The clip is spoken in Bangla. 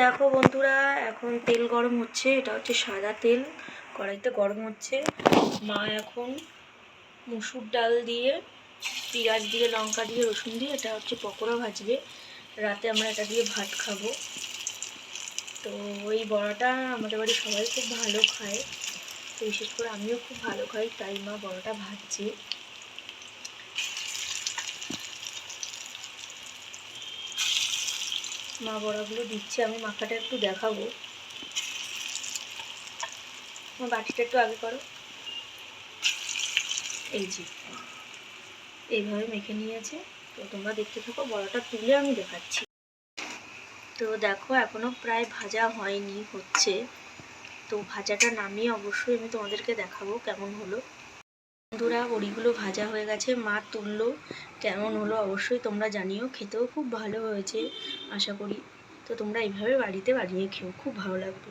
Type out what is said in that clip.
দেখো বন্ধুরা, এখন তেল গরম হচ্ছে, এটা হচ্ছে সাদা তেল, কড়াইতে গরম হচ্ছে। মা এখন মুসুর ডাল দিয়ে, পেঁয়াজ দিয়ে, লঙ্কা দিয়ে, রসুন দিয়ে, এটা হচ্ছে পকোড়া ভাজবে। রাতে আমরা এটা দিয়ে ভাত খাব। তো ওই বড়াটা আমাদের বাড়ি সবাই খুব ভালো খায়। তো বিশেষ করে আমিও খুব ভালো খাই, তাই মা বড়াটা ভাজছে। মা বড়াগুলো দিচ্ছে, আমি মাখাটা একটু দেখাবো। আমার বাটিটা একটু আগে করো। এই যে, এইভাবে মেখে নিয়েছে। তো তোমরা দেখতে থাকো, বড়াটা তুলে আমি দেখাচ্ছি। তো দেখো, এখনও প্রায় ভাজা হয়নি, হচ্ছে। তো ভাজাটা নামিয়ে অবশ্যই আমি তোমাদেরকে দেখাবো কেমন হলো। বন্ধুরা, বড়িগুলো ভাজা হয়ে গেছে। মা তুললো, কেমন হলো অবশ্যই তোমরা জানিও। খেতেও খুব ভালো হয়েছে, আশা করি। তো তোমরা এইভাবে বাড়িতে বানিয়ে খেও, খুব ভালো লাগবে।